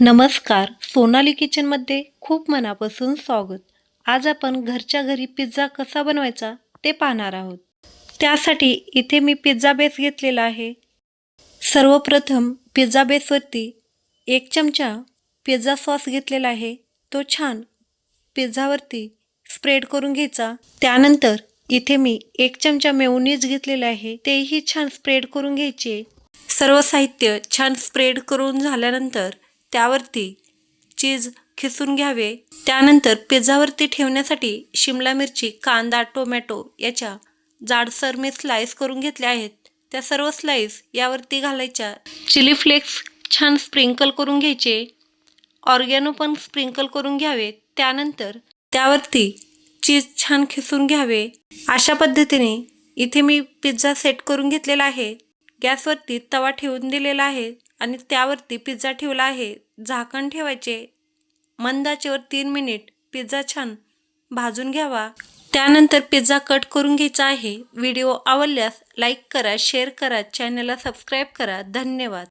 नमस्कार सोनाली किचनमध्ये खूप मनापासून स्वागत. आज आपण घरच्या घरी पिझ्झा कसा बनवायचा ते पाहणार आहोत. त्यासाठी इथे मी पिझ्झा बेस घेतलेला आहे. सर्वप्रथम पिझ्झा बेसवरती एक चमचा पिझ्झा सॉस घेतलेला आहे. तो छान पिझ्झावरती स्प्रेड करून घ्यायचा. त्यानंतर इथे मी एक चमचा मेवनीज घेतलेला आहे. तेही छान स्प्रेड करून घ्यायचे. सर्व साहित्य छान स्प्रेड करून झाल्यानंतर त्यावरती चीज खिसून घ्यावे. त्यानंतर पिझ्झावरती ठेवण्यासाठी शिमला मिरची कांदा टोमॅटो याच्या जाडसर मी स्लाईस करून घेतल्या आहेत. त्या सर्व स्लाईस यावरती घालायच्या. चिली फ्लेक्स छान स्प्रिंकल करून घ्यायचे. ऑर्गॅनो पण स्प्रिंकल करून घ्यावे. त्यानंतर त्यावरती चीज छान खिसून घ्यावे. अशा पद्धतीने इथे मी पिझ्झा सेट करून घेतलेला आहे. गॅसवरती तवा ठेवून दिलेला आहे. आणि त्यावरती पिझ्झा ठेवला आहे. झाकण ठेवायचे. मंदाचेवर तीन मिनिट. पिझ्झा छान भाजून घ्यावा. त्यानंतर पिझ्झा कट करून घ्यायचा आहे. व्हिडिओ आवडल्यास लाईक करा शेअर करा चॅनलला सबस्क्राईब करा. धन्यवाद.